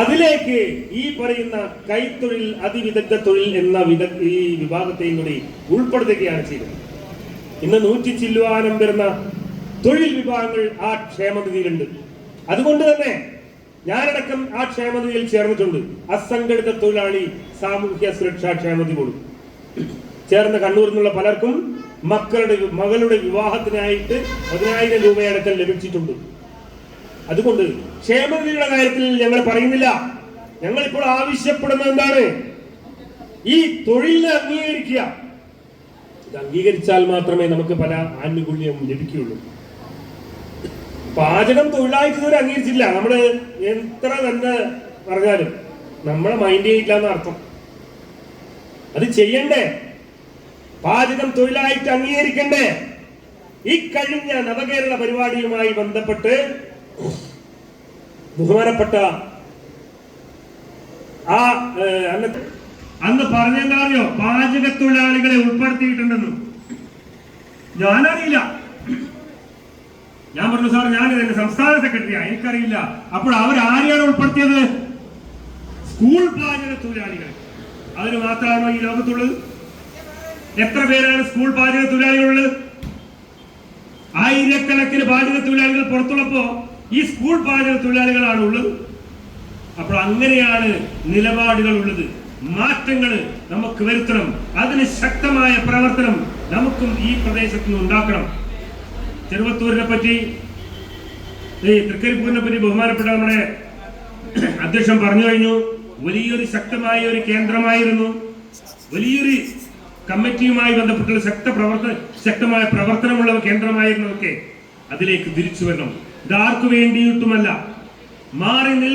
അതിലേക്ക് ഈ പറയുന്ന കൈത്തൊഴിൽ അതിവിദഗ്ധ തൊഴിൽ എന്ന വിദ ഈ വിഭാഗത്തെയും കൂടി ഉൾപ്പെടുത്തുകയാണ് ചെയ്തത്. ഇന്ന് നൂറ്റി ചില്ലുവാനം വരുന്ന തൊഴിൽ വിഭാഗങ്ങൾ ആ ക്ഷേമനിധിയിലുണ്ട്. അതുകൊണ്ട് തന്നെ ഞാനടക്കം ആ ക്ഷേമനിധിയിൽ ചേർന്നിട്ടുണ്ട്. അസംഘടിത തൊഴിലാളി സാമൂഹ്യ സുരക്ഷാ ക്ഷേമനിധി പോലും. ചേർന്ന കണ്ണൂരിൽ നിന്നുള്ള പലർക്കും മക്കളുടെ മകളുടെ വിവാഹത്തിനായിട്ട് പതിനായിരം രൂപയടക്കം ലഭിച്ചിട്ടുണ്ട്. അതുകൊണ്ട് ക്ഷേമനിധിയുടെ കാര്യത്തിൽ ഞങ്ങൾ പറയുന്നില്ല. ഞങ്ങൾ ഇപ്പോൾ ആവശ്യപ്പെടുന്നത് എന്താണ്? ഈ തൊഴിലിനെ അംഗീകരിക്കുക. ഇത് അംഗീകരിച്ചാൽ മാത്രമേ നമുക്ക് പല ആനുകൂല്യം ലഭിക്കുകയുള്ളൂ. പാചകം തൊഴിലായിട്ട് ഇതുവരെ അംഗീകരിച്ചില്ല നമ്മൾ എത്ര തന്നെ പറഞ്ഞാലും നമ്മളെ മൈൻഡ് ചെയ്യില്ല എന്നർത്ഥം. അത് ചെയ്യണ്ടേ? പാചകം തൊഴിലായിട്ട് അംഗീകരിക്കണ്ടേ? ഈ കഴിഞ്ഞ നവകേരള പരിപാടിയുമായി ബന്ധപ്പെട്ട് ബഹുമാനപ്പെട്ട ആ അന്ന് പറഞ്ഞെന്താ അറിയോ? പാചക തൊഴിലാളികളെ ഉൾപ്പെടുത്തിയിട്ടുണ്ടെന്ന്. ഞാനറിയില്ല. ഞാൻ പറഞ്ഞു സാർ ഞാൻ എന്റെ സംസ്ഥാന സെക്രട്ടറിയാ എനിക്കറിയില്ല. അപ്പോൾ അവർ ആരെയാണ് ഉൾപ്പെടുത്തിയത്? സ്കൂൾ പാചക തൊഴിലാളികൾ. അതിന് മാത്രമാണോ ഈ ലോകത്തുള്ളത്? എത്ര പേരാണ് സ്കൂൾ പാചക തൊഴിലാളികളുള്ളത്? ആയിരക്കണക്കിന് പാചക തൊഴിലാളികൾ പുറത്തുള്ളപ്പോ ഈ സ്കൂൾ പാചക തൊഴിലാളികളാണ് ഉള്ളത്. അപ്പോൾ അങ്ങനെയാണ് നിലപാടുകൾ ഉള്ളത്. മാറ്റങ്ങൾ നമുക്ക് വരുത്തണം. അതിന് ശക്തമായ പ്രവർത്തനം നമുക്കും ഈ പ്രദേശത്ത് നിന്ന് ഉണ്ടാക്കണം. ചെറുവത്തൂരിനെ പറ്റി ഈ തൃക്കരിപ്പൂരിനെ പറ്റി ബഹുമാനപ്പെട്ട നമ്മുടെ അധ്യക്ഷൻ പറഞ്ഞു കഴിഞ്ഞു. വലിയൊരു ശക്തമായ ഒരു കേന്ദ്രമായിരുന്നു. വലിയൊരു കമ്മിറ്റിയുമായി ബന്ധപ്പെട്ടുള്ള ശക്ത പ്രവർത്തന ശക്തമായ പ്രവർത്തനമുള്ള കേന്ദ്രമായിരുന്നതൊക്കെ അതിലേക്ക് തിരിച്ചു വരണം. ഇതാർക്കു വേണ്ടിയിട്ടുമല്ല. മാറി നിൽ